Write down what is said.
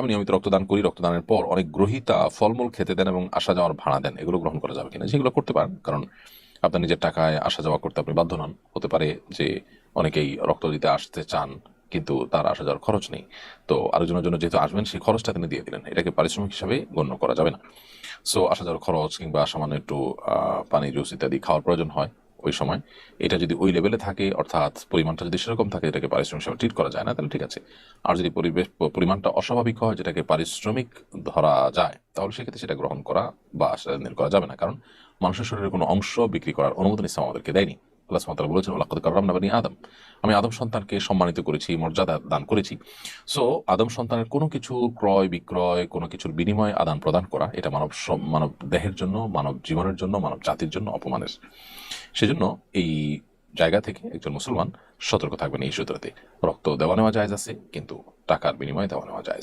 আমি নিয়মিত রক্তদান করি, রক্তদানের পর অনেক গ্রহীতা ফলমূল খেতে দেন এবং আসা যাওয়ার ভাড়া দেন। এগুলো গ্রহণ করা যাবে কিনা যেগুলো করতে পারেন, কারণ আপনার নিজের টাকায় আসা যাওয়া করতে আপনি বাধ্য নন। হতে পারে যে অনেকেই রক্ত দিতে আসতে চান, কিন্তু তার আসা যাওয়ার খরচ নেই। তো আরেকজনের জন্য যেহেতু আসবেন, সেই খরচটা তিনি দিয়ে দিলেন। এটাকে পারিশ্রমিক হিসাবে গণ্য করা যাবে না। সো আসা যাওয়ার খরচ কিংবা সামান্য একটু পানি, জুস ইত্যাদি খাওয়ার প্রয়োজন হয়। ওই সময়। এটা যদি ওই লেভেলে থাকে, অর্থাৎ পরিমাণটা যদি সেরকম থাকে, এটাকে পারিশ্রমিক হিসাবে ট্রিট করা যায় না, তাহলে ঠিক আছে। আর যদি পরিবেশ, পরিমাণটা অস্বাভাবিক হয়, যেটাকে পারিশ্রমিক ধরা যায়, তাহলে সেক্ষেত্রে সেটা গ্রহণ করা বা সেটা করা যাবে না। কারণ মানুষের শরীরের কোনো অংশ বিক্রি করার অনুমোদন ইসলাম আমাদেরকে দেয়নি। আল্লাহ তাআলা বলেছেন, ওয়ালাকাদ কাররামনা বানি আদম। আমি আদম সন্তানকে সম্মানিত করেছি, মর্যাদা দান করেছি। সো আদম সন্তানের কোনো ক্রয়, বিক্রয়, কোনো কিছুর বিনিময়ে আদান প্রদান করা, এটা মানব মানব দেহের জন্য, মানব জীবনের জন্য, মানব জাতির জন্য অপমানের। সেজন্য এই জায়গা থেকে একজন মুসলমান সতর্ক থাকবেন এই সূত্রতে। রক্ত দেওয়া নেওয়া যায় আছে, কিন্তু টাকার বিনিময়ে দেওয়া নেওয়া যায়